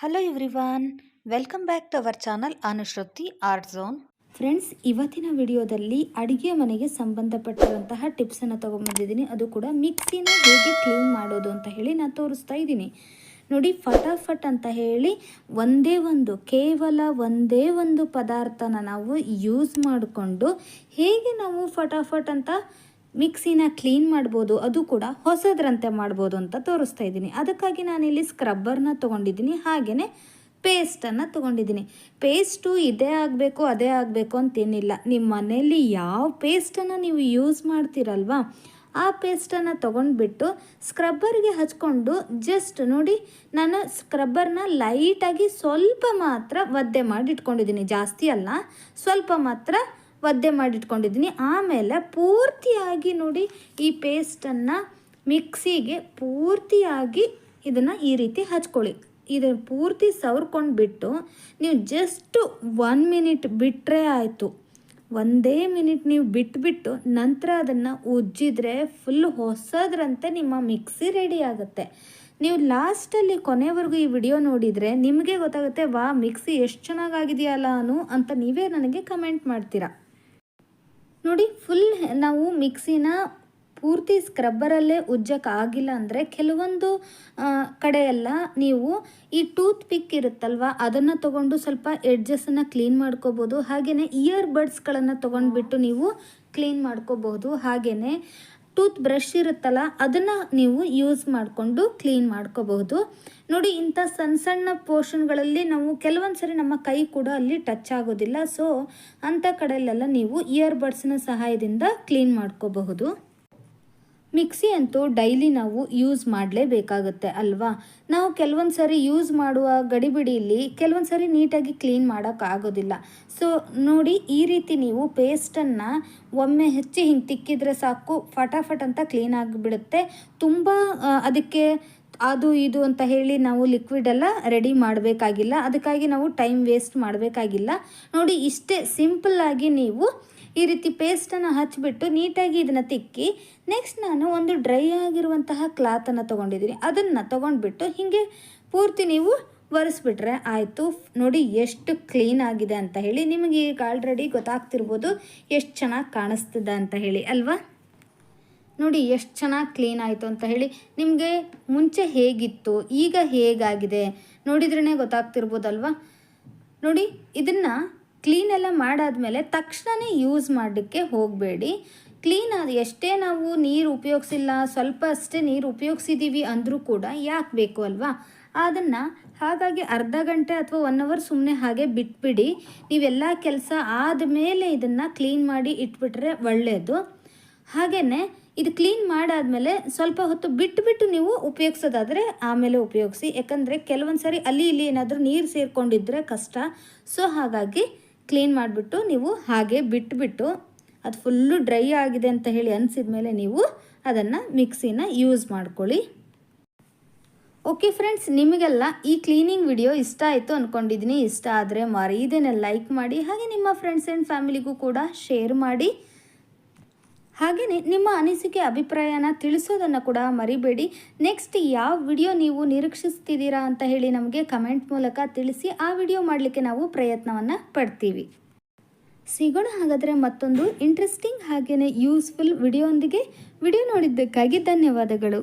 Hello everyone welcome back to our channel Anushruti art zone friends ಇವತ್ತಿನ ವಿಡಿಯೋದಲ್ಲಿ ಅಡುಗೆ ಮನೆಗೆ ಸಂಬಂಧಪಟ್ಟಿರುವಂತಹ ಟಿಪ್ಸನ್ನು ತೊಗೊಂಬಂದಿದ್ದೀನಿ ಅದು ಕೂಡ ಮಿಕ್ಸಿನ ಹೇಗೆ ಕ್ಲೀನ್ ಮಾಡೋದು ಅಂತ ಹೇಳಿ ನಾನು ತೋರಿಸ್ತಾ ಇದ್ದೀನಿ. ನೋಡಿ, ಫಟಾಫಟ್ ಅಂತ ಹೇಳಿ ಒಂದೇ ಒಂದು, ಕೇವಲ ಒಂದೇ ಒಂದು ಪದಾರ್ಥನ ನಾವು ಯೂಸ್ ಮಾಡಿಕೊಂಡು ಹೇಗೆ ನಾವು ಫಟಾಫಟ್ ಅಂತ ಮಿಕ್ಸಿನ ಕ್ಲೀನ್ ಮಾಡ್ಬೋದು, ಅದು ಕೂಡ ಹೊಸದ್ರಂತೆ ಮಾಡ್ಬೋದು ಅಂತ ತೋರಿಸ್ತಾ ಇದ್ದೀನಿ. ಅದಕ್ಕಾಗಿ ನಾನಿಲ್ಲಿ ಸ್ಕ್ರಬ್ಬರ್ನ ತೊಗೊಂಡಿದ್ದೀನಿ ಹಾಗೆಯೇ ಪೇಸ್ಟನ್ನು ತೊಗೊಂಡಿದ್ದೀನಿ. ಪೇಸ್ಟು ಇದೇ ಆಗಬೇಕು, ಅದೇ ಆಗಬೇಕು ಅಂತೇನಿಲ್ಲ. ನಿಮ್ಮ ಮನೆಯಲ್ಲಿ ಯಾವ ಪೇಸ್ಟನ್ನು ನೀವು ಯೂಸ್ ಮಾಡ್ತೀರಲ್ವಾ, ಆ ಪೇಸ್ಟನ್ನು ತೊಗೊಂಡ್ಬಿಟ್ಟು ಸ್ಕ್ರಬ್ಬರ್ಗೆ ಹಚ್ಕೊಂಡು ಜಸ್ಟ್ ನೋಡಿ, ನಾನು ಸ್ಕ್ರಬ್ಬರ್ನ ಲೈಟಾಗಿ ಸ್ವಲ್ಪ ಮಾತ್ರ ಒದ್ದೆ ಮಾಡಿ ಇಟ್ಕೊಂಡಿದ್ದೀನಿ ಜಾಸ್ತಿ ಅಲ್ಲ, ಸ್ವಲ್ಪ ಮಾತ್ರ ಒದ್ದೆ ಮಾಡಿಟ್ಕೊಂಡಿದ್ದೀನಿ. ಆಮೇಲೆ ಪೂರ್ತಿಯಾಗಿ ನೋಡಿ ಈ ಪೇಸ್ಟನ್ನು ಮಿಕ್ಸಿಗೆ ಪೂರ್ತಿಯಾಗಿ ಇದನ್ನು ಈ ರೀತಿ ಹಚ್ಕೊಳ್ಳಿ. ಇದನ್ನು ಪೂರ್ತಿ ಸವರ್ಕೊಂಡು ಬಿಟ್ಟು ನೀವು ಜಸ್ಟ್ ಒನ್ ಮಿನಿಟ್ ಬಿಟ್ಟರೆ ಆಯಿತು. ಒಂದೇ ಮಿನಿಟ್ ನೀವು ಬಿಟ್ಬಿಟ್ಟು ನಂತರ ಅದನ್ನು ಉಜ್ಜಿದ್ರೆ ಫುಲ್ ಹೊಸದ್ರಂತೆ ನಿಮ್ಮ ಮಿಕ್ಸಿ ರೆಡಿ ಆಗುತ್ತೆ. ನೀವು ಲಾಸ್ಟಲ್ಲಿ ಕೊನೆವರೆಗೂ ಈ ವಿಡಿಯೋ ನೋಡಿದರೆ ನಿಮಗೆ ಗೊತ್ತಾಗುತ್ತೆ ವಾ ಮಿಕ್ಸಿ ಎಷ್ಟು ಚೆನ್ನಾಗಾಗಿದೆಯಲ್ಲ ಅನು ಅಂತ ನೀವೇ ನನಗೆ ಕಮೆಂಟ್ ಮಾಡ್ತೀರಾ. ನೋಡಿ ಫುಲ್ ನಾವು ಮಿಕ್ಸಿನ ಪೂರ್ತಿ ಸ್ಕ್ರಬ್ಬರಲ್ಲೇ ಉಜ್ಜಕ್ಕೆ ಆಗಿಲ್ಲ ಅಂದರೆ ಕೆಲವೊಂದು ಕಡೆಯೆಲ್ಲ ನೀವು ಈ ಟೂತ್ ಪಿಕ್ ಇರುತ್ತಲ್ವ, ಅದನ್ನು ತೊಗೊಂಡು ಸ್ವಲ್ಪ ಎಡ್ಜಸ್ಸನ್ನು ಕ್ಲೀನ್ ಮಾಡ್ಕೋಬೋದು ಹಾಗೆಯೇ ಇಯರ್ ಬಡ್ಸ್ಗಳನ್ನು ತೊಗೊಂಡ್ಬಿಟ್ಟು ನೀವು ಕ್ಲೀನ್ ಮಾಡ್ಕೋಬಹುದು ಹಾಗೆಯೇ ಟೂತ್ ಬ್ರಷ್ ಇರುತ್ತಲ್ಲ, ಅದನ್ನು ನೀವು ಯೂಸ್ ಮಾಡಿಕೊಂಡು ಕ್ಲೀನ್ ಮಾಡ್ಕೋಬಹುದು. ನೋಡಿ, ಇಂಥ ಸಣ್ಣ ಸಣ್ಣ ಪೋರ್ಷನ್ಗಳಲ್ಲಿ ನಾವು ಕೆಲವೊಂದು ಸರಿ ನಮ್ಮ ಕೈ ಕೂಡ ಅಲ್ಲಿ ಟಚ್ ಆಗೋದಿಲ್ಲ. ಸೊ, ಅಂಥ ಕಡೆಯಲ್ಲೆಲ್ಲ ನೀವು ಇಯರ್ ಬಡ್ಸ್ನ ಸಹಾಯದಿಂದ ಕ್ಲೀನ್ ಮಾಡ್ಕೋಬಹುದು. ಮಿಕ್ಸಿ ಅಂತೂ ಡೈಲಿ ನಾವು ಯೂಸ್ ಮಾಡಲೇಬೇಕಾಗುತ್ತೆ ಅಲ್ವಾ? ನಾವು ಕೆಲವೊಂದು ಸರಿ ಯೂಸ್ ಮಾಡುವ ಗಡಿಬಿಡಿಯಲ್ಲಿ ಕೆಲವೊಂದು ಸರಿ ನೀಟಾಗಿ ಕ್ಲೀನ್ ಮಾಡೋಕ್ಕಾಗೋದಿಲ್ಲ. ಸೊ, ನೋಡಿ ಈ ರೀತಿ ನೀವು ಪೇಸ್ಟನ್ನು ಒಮ್ಮೆ ಹೆಚ್ಚಿ ಹಿಂಗೆ ತಿಕ್ಕಿದ್ರೆ ಸಾಕು, ಫಟಾಫಟ್ ಅಂತ ಕ್ಲೀನ್ ಆಗಿಬಿಡುತ್ತೆ. ತುಂಬ ಅದಕ್ಕೆ ಅದು ಇದು ಅಂತ ಹೇಳಿ ನಾವು ಲಿಕ್ವಿಡ್ ಎಲ್ಲ ರೆಡಿ ಮಾಡಬೇಕಾಗಿಲ್ಲ. ಅದಕ್ಕಾಗಿ ನಾವು ಟೈಮ್ ವೇಸ್ಟ್ ಮಾಡಬೇಕಾಗಿಲ್ಲ. ನೋಡಿ ಇಷ್ಟೇ ಸಿಂಪಲ್ಲಾಗಿ ನೀವು ಈ ರೀತಿ ಪೇಸ್ಟನ್ನು ಹಚ್ಚಿಬಿಟ್ಟು ನೀಟಾಗಿ ಇದನ್ನು ತಿಕ್ಕಿ ನೆಕ್ಸ್ಟ್ ನಾನು ಒಂದು ಡ್ರೈ ಆಗಿರುವಂತಹ ಕ್ಲಾತನ್ನು ತೊಗೊಂಡಿದ್ದೀನಿ. ಅದನ್ನು ತೊಗೊಂಡ್ಬಿಟ್ಟು ಹೀಗೆ ಪೂರ್ತಿ ನೀವು ಒರೆಸ್ಬಿಟ್ರೆ ಆಯಿತು. ನೋಡಿ ಎಷ್ಟು ಕ್ಲೀನ್ ಆಗಿದೆ ಅಂತ ಹೇಳಿ. ನಿಮಗೆ ಈಗ ಆಲ್ರೆಡಿ ಗೊತ್ತಾಗ್ತಿರ್ಬೋದು ಎಷ್ಟು ಚೆನ್ನಾಗಿ ಕಾಣಿಸ್ತದೆ ಅಂತ ಹೇಳಿ, ಅಲ್ವಾ? ನೋಡಿ ಎಷ್ಟು ಚೆನ್ನಾಗಿ ಕ್ಲೀನ್ ಆಯಿತು ಅಂತ ಹೇಳಿ. ನಿಮಗೆ ಮುಂಚೆ ಹೇಗಿತ್ತು, ಈಗ ಹೇಗಾಗಿದೆ ನೋಡಿದ್ರೇ ಗೊತ್ತಾಗ್ತಿರ್ಬೋದಲ್ವಾ? ನೋಡಿ, ಇದನ್ನು ಕ್ಲೀನ್ ಎಲ್ಲ ಮಾಡಾದ್ಮೇಲೆ ತಕ್ಷಣವೇ ಯೂಸ್ ಮಾಡಲಿಕ್ಕೆ ಹೋಗಬೇಡಿ. ಕ್ಲೀನ್ ಆದ ಎಷ್ಟೇ ನಾವು ನೀರು ಉಪಯೋಗಿಸಿಲ್ಲ, ಸ್ವಲ್ಪ ಅಷ್ಟೇ ನೀರು ಉಪಯೋಗಿಸಿದ್ದೀವಿ ಅಂದರೂ ಕೂಡ ಯಾಕೆ ಬೇಕು ಅಲ್ವಾ? ಅದನ್ನು ಹಾಗಾಗಿ ಅರ್ಧ ಗಂಟೆ ಅಥವಾ ಒನ್ ಅವರ್ ಸುಮ್ಮನೆ ಹಾಗೆ ಬಿಟ್ಬಿಡಿ. ನೀವೆಲ್ಲ ಕೆಲಸ ಆದಮೇಲೆ ಇದನ್ನು ಕ್ಲೀನ್ ಮಾಡಿ ಇಟ್ಬಿಟ್ರೆ ಒಳ್ಳೆಯದು ಹಾಗೆಯೇ ಇದು ಕ್ಲೀನ್ ಮಾಡಾದಮೇಲೆ ಸ್ವಲ್ಪ ಹೊತ್ತು ಬಿಟ್ಟುಬಿಟ್ಟು ಬಿಟ್ಟು ನೀವು ಉಪಯೋಗಿಸೋದಾದರೆ ಆಮೇಲೆ ಉಪಯೋಗಿಸಿ. ಯಾಕಂದರೆ ಕೆಲವೊಂದು ಸರಿ ಅಲ್ಲಿ ಇಲ್ಲಿ ಏನಾದರೂ ನೀರು ಸೇರಿಕೊಂಡಿದ್ದರೆ ಕಷ್ಟ. ಸೊ ಹಾಗಾಗಿ ಕ್ಲೀನ್ ಮಾಡಿಬಿಟ್ಟು ನೀವು ಹಾಗೆ ಬಿಟ್ಬಿಟ್ಟು ಅದು ಫುಲ್ಲು ಡ್ರೈ ಆಗಿದೆ ಅಂತ ಹೇಳಿ ಅನಿಸಿದ ಮೇಲೆ ನೀವು ಅದನ್ನು ಮಿಕ್ಸಿನ ಯೂಸ್ ಮಾಡ್ಕೊಳ್ಳಿ. ಓಕೆ ಫ್ರೆಂಡ್ಸ್ ನಿಮಗೆಲ್ಲ ಈ ಕ್ಲೀನಿಂಗ್ ವಿಡಿಯೋ ಇಷ್ಟ ಆಯಿತು ಅಂದ್ಕೊಂಡಿದ್ದೀನಿ ಇಷ್ಟ ಆದರೆ ಮರೀದೇನೆ ಲೈಕ್ ಮಾಡಿ, ಹಾಗೆ ನಿಮ್ಮ ಫ್ರೆಂಡ್ಸ್ ಆ್ಯಂಡ್ ಫ್ಯಾಮಿಲಿಗೂ ಕೂಡ ಶೇರ್ ಮಾಡಿ. ಹಾಗೆಯೇ ನಿಮ್ಮ ಅನಿಸಿಕೆ, ಅಭಿಪ್ರಾಯನ ತಿಳಿಸೋದನ್ನು ಕೂಡ ಮರಿಬೇಡಿ. ನೆಕ್ಸ್ಟ್ ಯಾವ ವಿಡಿಯೋ ನೀವು ನಿರೀಕ್ಷಿಸ್ತಿದ್ದೀರಾ ಅಂತ ಹೇಳಿ ನಮಗೆ ಕಮೆಂಟ್ ಮೂಲಕ ತಿಳಿಸಿ, ಆ ವಿಡಿಯೋ ಮಾಡಲಿಕ್ಕೆ ನಾವು ಪ್ರಯತ್ನವನ್ನು ಪಡ್ತೀವಿ. ಸಿಗೋಣ ಹಾಗಾದರೆ ಮತ್ತೊಂದು ಇಂಟ್ರೆಸ್ಟಿಂಗ್ ಹಾಗೆಯೇ ಯೂಸ್ಫುಲ್ ವಿಡಿಯೋಂದಿಗೆ ವಿಡಿಯೋ ನೋಡಿದ್ದಕ್ಕಾಗಿ ಧನ್ಯವಾದಗಳು.